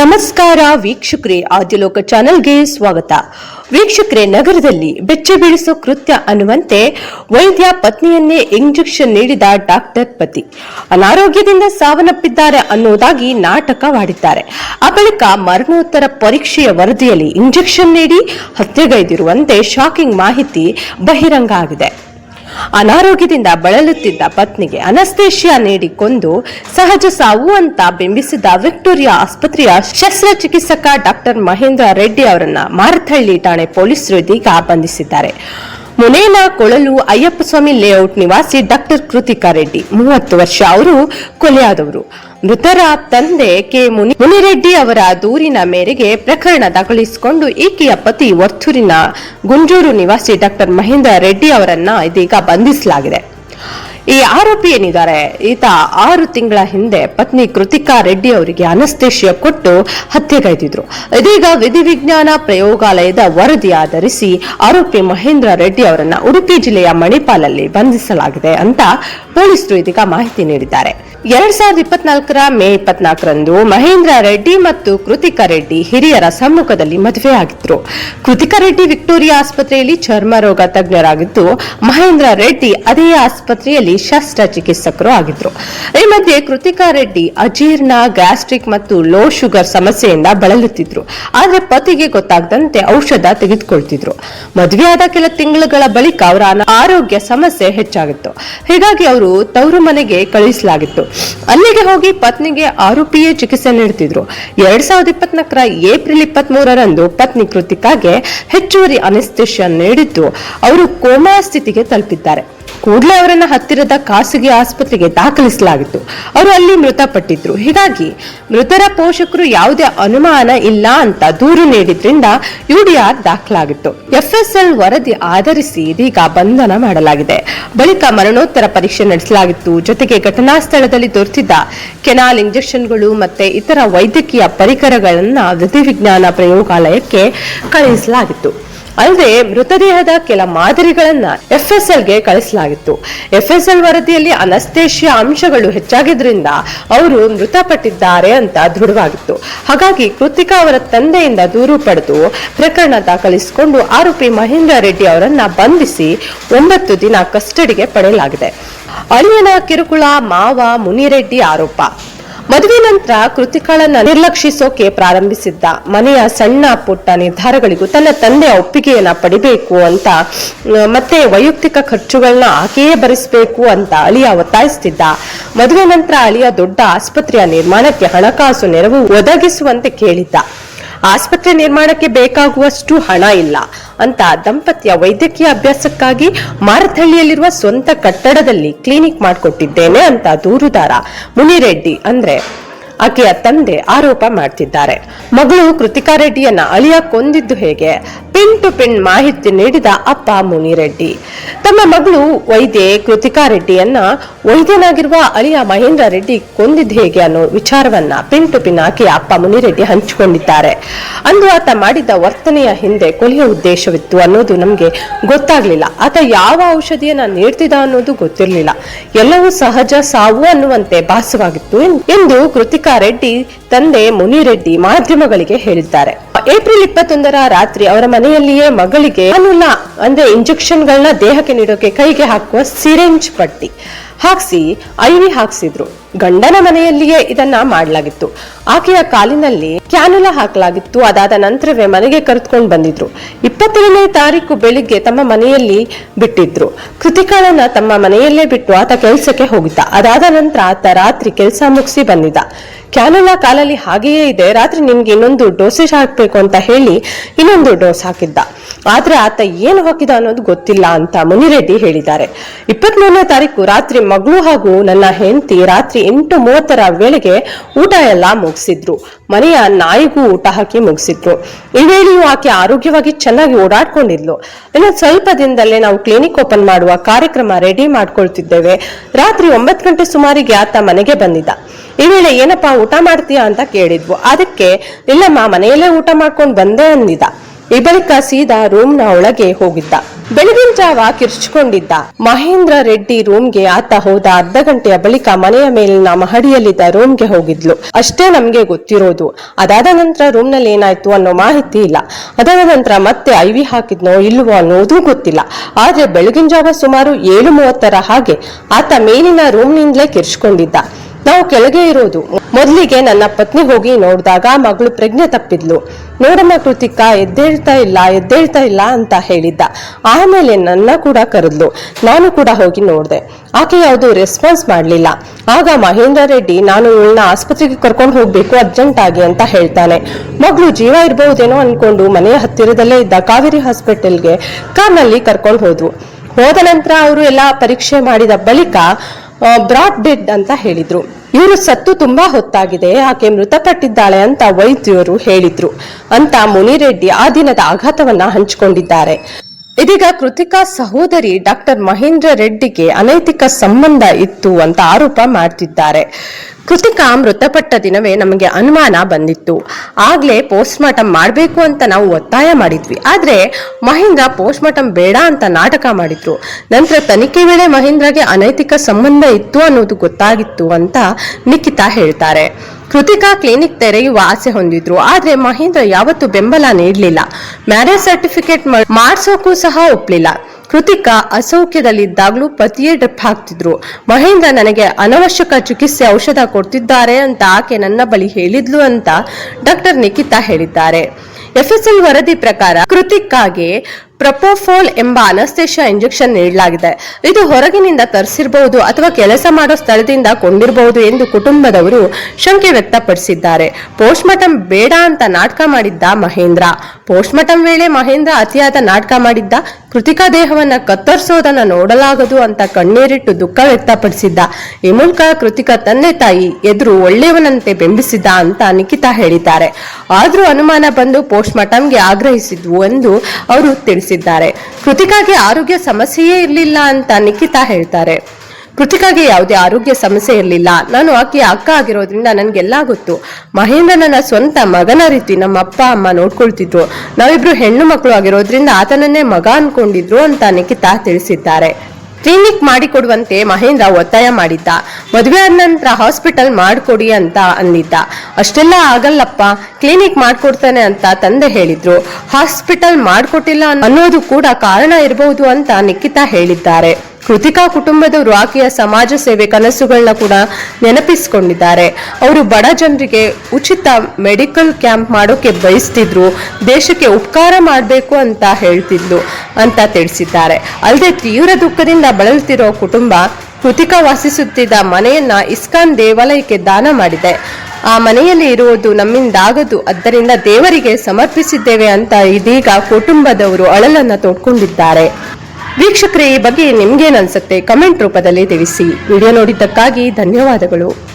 ನಮಸ್ಕಾರ ವೀಕ್ಷಕರೇ ಆದ್ಯಲೋಕ ಚಾನೆಲ್ಗೆ ಸ್ವಾಗತ. ವೀಕ್ಷಕರೇ, ನಗರದಲ್ಲಿ ಬೆಚ್ಚ ಬೀಳಿಸೋ ಕೃತ್ಯ ಅನ್ನುವಂತೆ ವೈದ್ಯ ಪತ್ನಿಯನ್ನೇ ಇಂಜೆಕ್ಷನ್ ನೀಡಿದ ಡಾಕ್ಟರ್ ಪತಿ. ಅನಾರೋಗ್ಯದಿಂದ ಸಾವನ್ನಪ್ಪಿದ್ದಾರೆ ಅನ್ನೋದಾಗಿ ನಾಟಕವಾಡಿದ್ದಾರೆ. ಆ ಬಳಿಕ ಮರಣೋತ್ತರ ಪರೀಕ್ಷೆಯ ವರದಿಯಲ್ಲಿ ಇಂಜೆಕ್ಷನ್ ನೀಡಿ ಹತ್ಯೆಗೈದಿರುವಂತೆ ಶಾಕಿಂಗ್ ಮಾಹಿತಿ ಬಹಿರಂಗ ಆಗಿದೆ. ಅನಾರೋಗ್ಯದಿಂದ ಬಳಲುತ್ತಿದ್ದ ಪತ್ನಿಗೆ ಅನಸ್ತೇಷಿಯಾ ನೀಡಿ ಕೊಂದು ಸಹಜ ಸಾವು ಅಂತ ಬಿಂಬಿಸಿದ ವಿಕ್ಟೋರಿಯಾ ಆಸ್ಪತ್ರೆಯ ಶಸ್ತ್ರಚಿಕಿತ್ಸಕ ಡಾಕ್ಟರ್ ಮಹೇಂದ್ರ ರೆಡ್ಡಿ ಅವರನ್ನ ಮಾರಥಹಳ್ಳಿ ಠಾಣೆ ಪೊಲೀಸರು ಇದೀಗ ಬಂಧಿಸಿದ್ದಾರೆ. ಮುನೇನ ಕೊಳಲು ಅಯ್ಯಪ್ಪಸ್ವಾಮಿ ಲೇಔಟ್ ನಿವಾಸಿ ಡಾಕ್ಟರ್ ಕೃತಿಕಾ ರೆಡ್ಡಿ. ಮೂವತ್ತು ವರ್ಷ ಅವರು ಕೊಲೆಯಾದವರು. ಮೃತರ ತಂದೆ ಕೆ ಮುನಿ ಮುನಿರೆಡ್ಡಿ ಅವರ ದೂರಿನ ಮೇರೆಗೆ ಪ್ರಕರಣ ದಾಖಲಿಸಿಕೊಂಡು ಈಕೆಯ ಪತಿ ವರ್ತೂರಿನ ಗುಂಜೂರು ನಿವಾಸಿ ಡಾಕ್ಟರ್ ಮಹೇಂದ್ರ ರೆಡ್ಡಿ ಅವರನ್ನ ಇದೀಗ ಬಂಧಿಸಲಾಗಿದೆ. ಈ ಆರೋಪಿ ಏನಿದ್ದಾರೆ, ಈತ ಆರು ತಿಂಗಳ ಹಿಂದೆ ಪತ್ನಿ ಕೃತಿಕಾ ರೆಡ್ಡಿ ಅವರಿಗೆ ಅನಸ್ತೇಶಿಯ ಕೊಟ್ಟು ಹತ್ಯೆಗೈದಿದ್ರು. ಇದೀಗ ವಿಧಿವಿಜ್ಞಾನ ಪ್ರಯೋಗಾಲಯದ ವರದಿ ಆಧರಿಸಿ ಆರೋಪಿ ಮಹೇಂದ್ರ ರೆಡ್ಡಿ ಅವರನ್ನ ಉಡುಪಿ ಜಿಲ್ಲೆಯ ಮಣಿಪಾಲಲ್ಲಿ ಬಂಧಿಸಲಾಗಿದೆ ಅಂತ ಪೊಲೀಸರು ಇದೀಗ ಮಾಹಿತಿ ನೀಡಿದ್ದಾರೆ. ಎರಡ್ ಸಾವಿರದ ಇಪ್ಪತ್ನಾಲ್ಕರ ಮೇ ಇಪ್ಪತ್ನಾಲ್ಕರಂದು ಮಹೇಂದ್ರ ರೆಡ್ಡಿ ಮತ್ತು ಕೃತಿಕಾ ರೆಡ್ಡಿ ಹಿರಿಯರ ಸಮ್ಮುಖದಲ್ಲಿ ಮದುವೆಯಾಗಿದ್ರು ಕೃತಿಕಾ ರೆಡ್ಡಿ ವಿಕ್ಟೋರಿಯಾ ಆಸ್ಪತ್ರೆಯಲ್ಲಿ ಚರ್ಮ ರೋಗ ತಜ್ಞರಾಗಿದ್ದು, ಮಹೇಂದ್ರ ರೆಡ್ಡಿ ಅದೇ ಆಸ್ಪತ್ರೆಯಲ್ಲಿ ಶಸ್ತ್ರಚಿಕಿತ್ಸಕರು ಆಗಿದ್ರು. ಈ ಮಧ್ಯೆ ಕೃತಿಕಾ ರೆಡ್ಡಿ ಅಜೀರ್ಣ, ಗ್ಯಾಸ್ಟ್ರಿಕ್ ಮತ್ತು ಲೋ ಶುಗರ್ ಸಮಸ್ಯೆಯಿಂದ ಬಳಲುತ್ತಿದ್ರು. ಆದ್ರೆ ಪತಿಗೆ ಗೊತ್ತಾಗದಂತೆ ಔಷಧ ತೆಗೆದುಕೊಳ್ತಿದ್ರು. ಮದುವೆಯಾದ ಕೆಲ ತಿಂಗಳುಗಳ ಬಳಿಕ ಅವರ ಆರೋಗ್ಯ ಸಮಸ್ಯೆ ಹೆಚ್ಚಾಗಿತ್ತು. ಹೀಗಾಗಿ ಅವರು ತವರು ಮನೆಗೆ ಕಳುಹಿಸಲಾಗಿತ್ತು ಅಲ್ಲಿಗೆ ಹೋಗಿ ಪತ್ನಿಗೆ ಆರೋಪಿಯೇ ಚಿಕಿತ್ಸೆ ನೀಡುತ್ತಿದ್ರು. ಎರಡ್ ಸಾವಿರದ ಇಪ್ಪತ್ನಾಲ್ಕರ ಏಪ್ರಿಲ್ ಇಪ್ಪತ್ತ್ ಮೂರರಂದು ಪತ್ನಿ ಕೃತಿಕಾಗೆ ಹೆಚ್ಚುವರಿ ಅನಿಸ್ತೇಷಿಯಾ ನೀಡಿದ್ದು ಅವರು ಕೋಮಾ ಸ್ಥಿತಿಗೆ ತಲುಪಿದ್ದಾರೆ. ಕೂಡಲೇ ಅವರನ್ನ ಹತ್ತಿರದ ಖಾಸಗಿ ಆಸ್ಪತ್ರೆಗೆ ದಾಖಲಿಸಲಾಗಿತ್ತು. ಅವರು ಅಲ್ಲಿ ಮೃತಪಟ್ಟಿದ್ರು. ಹೀಗಾಗಿ ಮೃತರ ಪೋಷಕರು ಯಾವುದೇ ಅನುಮಾನ ಇಲ್ಲ ಅಂತ ದೂರು ನೀಡಿದ್ರಿಂದ ಯುಡಿಆರ್ ದಾಖಲಾಗಿತ್ತು. ಎಫ್ಎಸ್ಎಲ್ ವರದಿ ಆಧರಿಸಿ ಇದೀಗ ಬಂಧನ ಮಾಡಲಾಗಿದೆ. ಬಳಿಕ ಮರಣೋತ್ತರ ಪರೀಕ್ಷೆ ನಡೆಸಲಾಗಿತ್ತು. ಜೊತೆಗೆ ಘಟನಾ ಸ್ಥಳದಲ್ಲಿ ದೊರೆತಿದ್ದ ಕೆನಾಲ್ ಇಂಜೆಕ್ಷನ್ಗಳು ಮತ್ತೆ ಇತರ ವೈದ್ಯಕೀಯ ಪರಿಕರಗಳನ್ನ ವಿಧಿವಿಜ್ಞಾನ ಪ್ರಯೋಗಾಲಯಕ್ಕೆ ಕಳುಹಿಸಲಾಗಿತ್ತು. ಅಲ್ಲದೆ ಮೃತದೇಹದ ಕೆಲ ಮಾದರಿಗಳನ್ನ ಎಫ್ಎಸ್ಎಲ್ಗೆ ಕಳಿಸಲಾಗಿತ್ತು. ಎಫ್ಎಸ್ಎಲ್ ವರದಿಯಲ್ಲಿ ಅನಸ್ತೇಶಿಯ ಅಂಶಗಳು ಹೆಚ್ಚಾಗಿದ್ರಿಂದ ಅವರು ಮೃತಪಟ್ಟಿದ್ದಾರೆ ಅಂತ ದೃಢವಾಗಿತ್ತು. ಹಾಗಾಗಿ ಕೃತಿಕಾ ಅವರ ತಂದೆಯಿಂದ ದೂರು ಪಡೆದು ಪ್ರಕರಣ ದಾಖಲಿಸಿಕೊಂಡು ಆರೋಪಿ ಮಹೇಂದ್ರ ರೆಡ್ಡಿ ಅವರನ್ನ ಬಂಧಿಸಿ ಒಂಬತ್ತು ದಿನ ಕಸ್ಟಡಿಗೆ ಪಡೆಯಲಾಗಿದೆ. ಅಳಿಯನ ಕಿರುಕುಳ ಮಾವ ಮುನಿರೆಡ್ಡಿ ಆರೋಪ. ಮದುವೆ ನಂತರ ಕೃತಿಕಾಳನ್ನ ನಿರ್ಲಕ್ಷಿಸೋಕೆ ಪ್ರಾರಂಭಿಸಿದ್ದ ಮನೆಯ ಸಣ್ಣ ಪುಟ್ಟ ನಿರ್ಧಾರಗಳಿಗೂ ತನ್ನ ತಂದೆಯ ಒಪ್ಪಿಗೆಯನ್ನ ಪಡಿಬೇಕು ಅಂತ ಮತ್ತೆ ವೈಯಕ್ತಿಕ ಖರ್ಚುಗಳನ್ನ ಆಕೆಯೇ ಭರಿಸಬೇಕು ಅಂತ ಅಳಿಯ ಒತ್ತಾಯಿಸ್ತಿದ್ದ. ಮದುವೆ ನಂತರ ಅಳಿಯ ದೊಡ್ಡ ಆಸ್ಪತ್ರೆಯ ನಿರ್ಮಾಣಕ್ಕೆ ಹಣಕಾಸು ನೆರವು ಒದಗಿಸುವಂತೆ ಕೇಳಿದ್ದ. ಆಸ್ಪತ್ರೆ ನಿರ್ಮಾಣಕ್ಕೆ ಬೇಕಾಗುವಷ್ಟು ಹಣ ಇಲ್ಲ. ಅಂತ ದಂಪತಿಯ ವೈದ್ಯಕೀಯ ಅಭ್ಯಾಸಕ್ಕಾಗಿ ಮಾರಥಹಳ್ಳಿಯಲ್ಲಿರುವ ಸ್ವಂತ ಕಟ್ಟಡದಲ್ಲಿ ಕ್ಲಿನಿಕ್ ಮಾಡಿಕೊಟ್ಟಿದ್ದೇನೆ ಅಂತ ದೂರುದಾರ ಮುನಿರೆಡ್ಡಿ ಅಂದ್ರೆ ಆಕೆಯ ತಂದೆ ಆರೋಪ ಮಾಡ್ತಿದ್ದಾರೆ. ಮಗಳು ಕೃತಿಕಾ ರೆಡ್ಡಿಯನ್ನ ಅಳಿಯ ಕೊಂದಿದ್ದು ಹೇಗೆ? ಪಿನ್ ಟು ಪಿನ್ ಮಾಹಿತಿ ನೀಡಿದ ಅಪ್ಪ ಮುನಿರೆಡ್ಡಿ. ತಮ್ಮ ಮಗಳು ವೈದ್ಯೆ ಕೃತಿಕಾ ರೆಡ್ಡಿಯನ್ನ ವೈದ್ಯನಾಗಿರುವ ಅಳಿಯ ಮಹೇಂದ್ರ ರೆಡ್ಡಿ ಕೊಂದಿದ್ದು ಹೇಗೆ ಅನ್ನೋ ವಿಚಾರವನ್ನ ಪಿನ್ ಟು ಪಿನ್ ಆಕೆಯ ಅಪ್ಪ ಮುನಿರೆಡ್ಡಿ ಹಂಚಿಕೊಂಡಿದ್ದಾರೆ. ಅಂದು ಆತ ಮಾಡಿದ್ದ ವರ್ತನೆಯ ಹಿಂದೆ ಕೊಲೆಯ ಉದ್ದೇಶವಿತ್ತು ಅನ್ನೋದು ನಮಗೆ ಗೊತ್ತಾಗ್ಲಿಲ್ಲ. ಆತ ಯಾವ ಔಷಧಿಯನ್ನ ನೀಡ್ತಿದ್ದ ಅನ್ನೋದು ಗೊತ್ತಿರಲಿಲ್ಲ. ಎಲ್ಲವೂ ಸಹಜ, ಸಾವು ಅನ್ನುವಂತೆ ಭಾಸವಾಗಿತ್ತು ಎಂದು ಕೃತಿಕಾ ರೆಡ್ಡಿ ತಂದೆ ಮುನಿರೆಡ್ಡಿ ಮಾಧ್ಯಮಗಳಿಗೆ ಹೇಳಿದ್ದಾರೆ. ಏಪ್ರಿಲ್ ಇಪ್ಪತ್ತೊಂದರ ರಾತ್ರಿ ಅವರ ಮನೆಯಲ್ಲಿಯೇ ಮಗಳಿಗೆ ಅನುಲ ಅಂದ್ರೆ ಇಂಜೆಕ್ಷನ್ಗಳನ್ನ ದೇಹಕ್ಕೆ ನೀಡೋಕೆ ಕೈಗೆ ಹಾಕುವ ಸಿರೆಂಜ್ ಪಟ್ಟಿ. ಹಾಕ್ಸಿ ಐವಿ ಹಾಕ್ಸಿದ್ರು. ಗಂಡನ ಮನೆಯಲ್ಲಿಯೇ ಇದನ್ನ ಮಾಡಲಾಗಿತ್ತು. ಆಕೆಯ ಕಾಲಿನಲ್ಲಿ ಕ್ಯಾನುಲ ಹಾಕಲಾಗಿತ್ತು. ಅದಾದ ನಂತರವೇ ಮನೆಗೆ ಕರೆದುಕೊಂಡು ಬಂದಿದ್ರು. ಇಪ್ಪತ್ತೇಳನೇ ತಾರೀಕು ಬೆಳಿಗ್ಗೆ ತಮ್ಮ ಮನೆಯಲ್ಲಿ ಬಿಟ್ಟಿದ್ರು. ಕೃತಿಕಾಳನ್ನ ತಮ್ಮ ಮನೆಯಲ್ಲೇ ಬಿಟ್ಟು ಆತ ಕೆಲಸಕ್ಕೆ ಹೋಗಿದ್ದ. ಅದಾದ ನಂತರ ಆತ ರಾತ್ರಿ ಕೆಲಸ ಮುಗಿಸಿ ಬಂದಿದ್ದ. ಕ್ಯಾನುಲ ಕಾಲಲ್ಲಿ ಹಾಗೆಯೇ ಇದೆ. ರಾತ್ರಿ ನಿಮ್ಗೆ ಇನ್ನೊಂದು ಡೋಸೇಜ್ ಹಾಕ್ಬೇಕು ಅಂತ ಹೇಳಿ ಇನ್ನೊಂದು ಡೋಸ್ ಹಾಕಿದ್ದ. ಆದ್ರೆ ಆತ ಏನು ಹಾಕಿದ ಅನ್ನೋದು ಗೊತ್ತಿಲ್ಲ ಅಂತ ಮುನಿರೆಡ್ಡಿ ಹೇಳಿದ್ದಾರೆ. ಇಪ್ಪತ್ಮೂರನೇ ತಾರೀಕು ರಾತ್ರಿ ಮಗಳು ಹಾಗೂ ನನ್ನ ಹೆಂಡತಿ ರಾತ್ರಿ ಎಂಟು ಮೂವತ್ತರ ವೇಳೆಗೆ ಊಟ ಎಲ್ಲ ಮುಗಿಸಿದ್ರು. ಮನೆಯ ನಾಯಿಗೂ ಊಟ ಹಾಕಿ ಮುಗಿಸಿದ್ರು. ಈ ವೇಳೆಯೂ ಆಕೆ ಆರೋಗ್ಯವಾಗಿ ಚೆನ್ನಾಗಿ ಓಡಾಡ್ಕೊಂಡಿದ್ಲು. ಇನ್ನು ಸ್ವಲ್ಪ ದಿನದಲ್ಲೇ ನಾವು ಕ್ಲಿನಿಕ್ ಓಪನ್ ಮಾಡುವ ಕಾರ್ಯಕ್ರಮ ರೆಡಿ ಮಾಡ್ಕೊಳ್ತಿದ್ದೇವೆ. ರಾತ್ರಿ ಒಂಬತ್ತು ಗಂಟೆ ಸುಮಾರಿಗೆ ಆತ ಮನೆಗೆ ಬಂದಿದ್ದ. ಈ ವೇಳೆ, ಏನಪ್ಪಾ, ಊಟ ಮಾಡ್ತೀಯಾ? ಅಂತ ಕೇಳಿದ್ವು. ಅದಕ್ಕೆ, ಇಲ್ಲಮ್ಮ, ಮನೆಯಲ್ಲೇ ಊಟ ಮಾಡ್ಕೊಂಡು ಬಂದೆ ಅಂದಿದ್ದ. ಈ ಬಳಿಕ ಸೀದಾ ರೂಮ್ನ ಒಳಗೆ ಹೋಗಿದ್ದ. ಬೆಳಗಿನ ಜಾವ ಕಿರ್ಚ್ಕೊಂಡಿದ್ದ. ಮಹೇಂದ್ರ ರೆಡ್ಡಿ ರೂಮ್ಗೆ ಆತ ಹೋದ ಅರ್ಧ ಗಂಟೆಯ ಬಳಿಕ ಮನೆಯ ಮೇಲಿನ ಮಹಡಿಯಲ್ಲಿದ್ದ ರೂಮ್ಗೆ ಹೋಗಿದ್ಲು. ಅಷ್ಟೇ ನಮ್ಗೆ ಗೊತ್ತಿರೋದು. ಅದಾದ ನಂತರ ರೂಮ್ನಲ್ಲಿ ಏನಾಯ್ತು ಅನ್ನೋ ಮಾಹಿತಿ ಇಲ್ಲ. ಅದಾದ ನಂತರ ಮತ್ತೆ ಐವಿ ಹಾಕಿದ್ನೋ ಇಲ್ವೋ ಅನ್ನೋದು ಗೊತ್ತಿಲ್ಲ. ಆದ್ರೆ ಬೆಳಗಿನ ಜಾವ ಸುಮಾರು ಏಳು ಮೂವತ್ತರ ಹಾಗೆ ಆತ ಮೇಲಿನ ರೂಮ್ನಿಂದಲೇ ಕಿರ್ಚ್ಕೊಂಡಿದ್ದ. ನಾವು ಕೆಳಗೆ ಇರೋದು. ಮೊದಲಿಗೆ ನನ್ನ ಪತ್ನಿ ಹೋಗಿ ನೋಡಿದಾಗ ಮಗಳು ಪ್ರಜ್ಞೆ ತಪ್ಪಿದ್ಲು. ನೋಡಮ್ಮ ಕೃತಿಕ, ಎದ್ದೇಳ್ತಾ ಇಲ್ಲ ಎದ್ದೇಳ್ತಾ ಇಲ್ಲ ಅಂತ ಹೇಳಿದ್ದ. ಆಮೇಲೆ ನನ್ನ ಕೂಡ ಕರೆದ್ಲು. ನಾನು ಕೂಡ ಹೋಗಿ ನೋಡಿದೆ. ಆಕೆ ಯಾವುದು ರೆಸ್ಪಾನ್ಸ್ ಮಾಡಲಿಲ್ಲ. ಆಗ ಮಹೇಂದ್ರ ರೆಡ್ಡಿ, ನಾನು ಇವಳನ್ನ ಆಸ್ಪತ್ರೆಗೆ ಕರ್ಕೊಂಡು ಹೋಗ್ಬೇಕು ಅರ್ಜೆಂಟ್ ಆಗಿ ಅಂತ ಹೇಳ್ತಾನೆ. ಮಗಳು ಜೀವ ಇರಬಹುದೇನೋ ಅನ್ಕೊಂಡು ಮನೆಯ ಹತ್ತಿರದಲ್ಲೇ ಇದ್ದ ಕಾವೇರಿ ಹಾಸ್ಪಿಟಲ್ಗೆ ಕಾರ್ನಲ್ಲಿ ಕರ್ಕೊಂಡು ಹೋದ್ವು ಹೋದ ನಂತರ ಅವರು ಎಲ್ಲ ಪರೀಕ್ಷೆ ಮಾಡಿದ ಬಳಿಕ ಬ್ರಾಡ್ ಡೆಡ್ ಅಂತ ಹೇಳಿದ್ರು. ಇವರು ಸತ್ತು ತುಂಬಾ ಹೊತ್ತಾಗಿದೆ, ಆಕೆ ಮೃತಪಟ್ಟಿದ್ದಾಳೆ ಅಂತ ವೈದ್ಯರು ಹೇಳಿದ್ರು. ಅಂತ ಮುನಿರೆಡ್ಡಿ ಆ ದಿನದ ಆಘಾತವನ್ನ ಹಂಚಿಕೊಂಡಿದ್ದಾರೆ. ಇದೀಗ ಕೃತಿಕಾ ಸಹೋದರಿ ಡಾಕ್ಟರ್ ಮಹೇಂದ್ರ ರೆಡ್ಡಿಗೆ ಅನೈತಿಕ ಸಂಬಂಧ ಇತ್ತು ಅಂತ ಆರೋಪ ಮಾಡ್ತಿದ್ದಾರೆ. ಕೃತಿಕಾ ಮೃತಪಟ್ಟ ದಿನವೇ ನಮಗೆ ಅನುಮಾನ ಬಂದಿತ್ತು. ಆಗ್ಲೇ ಪೋಸ್ಟ್ ಮಾರ್ಟಮ್ ಮಾಡಬೇಕು ಅಂತ ನಾವು ಒತ್ತಾಯ ಮಾಡಿದ್ವಿ. ಆದ್ರೆ ಮಹೇಂದ್ರ ಪೋಸ್ಟ್ ಮಾರ್ಟಮ್ ಬೇಡ ಅಂತ ನಾಟಕ ಮಾಡಿದ್ರು. ನಂತರ ತನಿಖೆ ವೇಳೆ ಮಹೇಂದ್ರಗೆ ಅನೈತಿಕ ಸಂಬಂಧ ಇತ್ತು ಅನ್ನೋದು ಗೊತ್ತಾಗಿತ್ತು ಅಂತ ನಿಖಿತಾ ಹೇಳ್ತಾರೆ. ಕೃತಿಕಾ ಕ್ಲಿನಿಕ್ ತೆರೆಯುವ ಆಸೆ ಹೊಂದಿದ್ರು, ಆದ್ರೆ ಮಹೇಂದ್ರ ಯಾವತ್ತೂ ಬೆಂಬಲ ನೀಡಲಿಲ್ಲ. ಮ್ಯಾರೇಜ್ ಸರ್ಟಿಫಿಕೇಟ್ ಮಾಡಿಸೋಕ್ಕೂ ಸಹ ಒಪ್ಪಲಿಲ್ಲ ಕೃತಿಕಾ ಅಸೌಖ್ಯದಲ್ಲಿದ್ದಾಗಲೂ ಪತಿಯೇ ಡ್ರಿಪ್ ಹಾಕ್ತಿದ್ರು. ಮಹೇಂದ್ರ ನನಗೆ ಅನವಶ್ಯಕ ಚಿಕಿತ್ಸೆ ಔಷಧ ಕೊಡ್ತಿದ್ದಾರೆ ಅಂತ ಆಕೆ ನನ್ನ ಬಳಿ ಹೇಳಿದ್ಲು ಅಂತ ಡಾಕ್ಟರ್ ನಿಖಿತಾ ಹೇಳಿದ್ದಾರೆ. ಎಫ್ಎಸ್ಎಲ್ ವರದಿ ಪ್ರಕಾರ ಕೃತಿಕಾಗೆ ಪ್ರಪೋಫೋಲ್ ಎಂಬ ಅನಸ್ತೇಷಿಯಾ ಇಂಜೆಕ್ಷನ್ ನೀಡಲಾಗಿದೆ. ಇದು ಹೊರಗಿನಿಂದ ತರಿಸಿರಬಹುದು ಅಥವಾ ಕೆಲಸ ಮಾಡೋ ಸ್ಥಳದಿಂದ ಕೊಂಡಿರಬಹುದು ಎಂದು ಕುಟುಂಬದವರು ಶಂಕೆ ವ್ಯಕ್ತಪಡಿಸಿದ್ದಾರೆ. ಪೋಸ್ಟ್ಮಾರ್ಟಮ್ ಬೇಡ ಅಂತ ನಾಟಕ ಮಾಡಿದ್ದ ಮಹೇಂದ್ರ. ಪೋಸ್ಟ್ಮಾರ್ಟಮ್ ವೇಳೆ ಮಹೇಂದ್ರ ಅತಿಯಾದ ನಾಟಕ ಮಾಡಿದ್ದ, ಕೃತಿಕಾ ದೇಹವನ್ನ ಕತ್ತರಿಸೋದನ್ನ ನೋಡಲಾಗದು ಅಂತ ಕಣ್ಣೀರಿಟ್ಟು ದುಃಖ ವ್ಯಕ್ತಪಡಿಸಿದ್ದ. ಈ ಮೂಲಕ ಕೃತಿಕಾ ತಂದೆ ತಾಯಿ ಎದುರು ಒಳ್ಳೆಯವನಂತೆ ಬೆಂಬಿಸಿದ್ದ ಅಂತ ನಿಖಿತಾ ಹೇಳಿದ್ದಾರೆ. ಆದ್ರೂ ಅನುಮಾನ ಬಂದು ಪೋಸ್ಟ್ಮಾರ್ಟಮ್ಗೆ ಆಗ್ರಹಿಸಿದ್ವು ಎಂದು ಅವರು ತಿಳಿಸಿದ್ದಾರೆ. ಕೃತಿಕಾಗೆ ಆರೋಗ್ಯ ಸಮಸ್ಯೆಯೇ ಇರಲಿಲ್ಲ ಅಂತ ನಿಖಿತಾ ಹೇಳ್ತಾರೆ. ಕೃತಿಕಾಗೆ ಯಾವುದೇ ಆರೋಗ್ಯ ಸಮಸ್ಯೆ ಇರಲಿಲ್ಲ. ನಾನು ಆಕೆಯ ಅಕ್ಕ ಆಗಿರೋದ್ರಿಂದ ನನಗೆಲ್ಲ ಗೊತ್ತು. ಮಹೇಂದ್ರ ನನ್ನ ಸ್ವಂತ ಮಗನ ರೀತಿ ನಮ್ಮ ಅಪ್ಪ ಅಮ್ಮ ನೋಡ್ಕೊಳ್ತಿದ್ರು. ನಾವಿಬ್ರು ಹೆಣ್ಣು ಮಕ್ಕಳು ಆಗಿರೋದ್ರಿಂದ ಆತನನ್ನೇ ಮಗ ಅನ್ಕೊಂಡಿದ್ರು ಅಂತ ನಿಖಿತಾ ತಿಳಿಸಿದ್ದಾರೆ. ಕ್ಲಿನಿಕ್ ಮಾಡಿಕೊಡುವಂತೆ ಮಹೇಂದ್ರ ಒತ್ತಾಯ ಮಾಡಿದ್ದ. ಮದುವೆ ಆದ ನಂತರ ಹಾಸ್ಪಿಟಲ್ ಮಾಡಿಕೊಡಿ ಅಂತ ಅಂದಿದ್ದ. ಅಷ್ಟೆಲ್ಲ ಆಗಲ್ಲಪ್ಪ, ಕ್ಲಿನಿಕ್ ಮಾಡಿಕೊಡ್ತಾನೆ ಅಂತ ತಂದೆ ಹೇಳಿದ್ರು. ಹಾಸ್ಪಿಟಲ್ ಮಾಡಿಕೊಟ್ಟಿಲ್ಲ ಅನ್ನೋದು ಕೂಡ ಕಾರಣ ಇರಬಹುದು ಅಂತ ನಿಖಿತಾ ಹೇಳಿದ್ದಾರೆ. ಕೃತಿಕಾ ಕುಟುಂಬದವರು ಆಕೆಯ ಸಮಾಜ ಸೇವೆ ಕನಸುಗಳನ್ನ ಕೂಡ ನೆನಪಿಸಿಕೊಂಡಿದ್ದಾರೆ. ಅವರು ಬಡ ಜನರಿಗೆ ಉಚಿತ ಮೆಡಿಕಲ್ ಕ್ಯಾಂಪ್ ಮಾಡೋಕೆ ಬಯಸ್ತಿದ್ರು, ದೇಶಕ್ಕೆ ಉಪಕಾರ ಮಾಡಬೇಕು ಅಂತ ಹೇಳ್ತಿದ್ಲು ಅಂತ ತಿಳಿಸಿದ್ದಾರೆ. ಅಲ್ಲದೆ ತೀವ್ರ ದುಃಖದಿಂದ ಬಳಲ್ತಿರೋ ಕುಟುಂಬ ಕೃತಿಕಾ ವಾಸಿಸುತ್ತಿದ್ದ ಮನೆಯನ್ನ ಇಸ್ಕಾನ್ ದೇವಾಲಯಕ್ಕೆ ದಾನ ಮಾಡಿದೆ. ಆ ಮನೆಯಲ್ಲಿ ಇರುವುದು ನಮ್ಮಿಂದಾಗದು ಆದ್ದರಿಂದ ದೇವರಿಗೆ ಸಮರ್ಪಿಸಿದ್ದೇವೆ ಅಂತ ಇದೀಗ ಕುಟುಂಬದವರು ಅಳಲನ್ನ ತೋಡ್ಕೊಂಡಿದ್ದಾರೆ. ವೀಕ್ಷಕರೇ ಈ ಬಗ್ಗೆ ನಿಮ್ಗೇನು ಅನ್ಸುತ್ತೆ? ಕಮೆಂಟ್ ರೂಪದಲ್ಲಿ ತಿಳಿಸಿ. ವಿಡಿಯೋ ನೋಡಿದ್ದಕ್ಕಾಗಿ ಧನ್ಯವಾದಗಳು.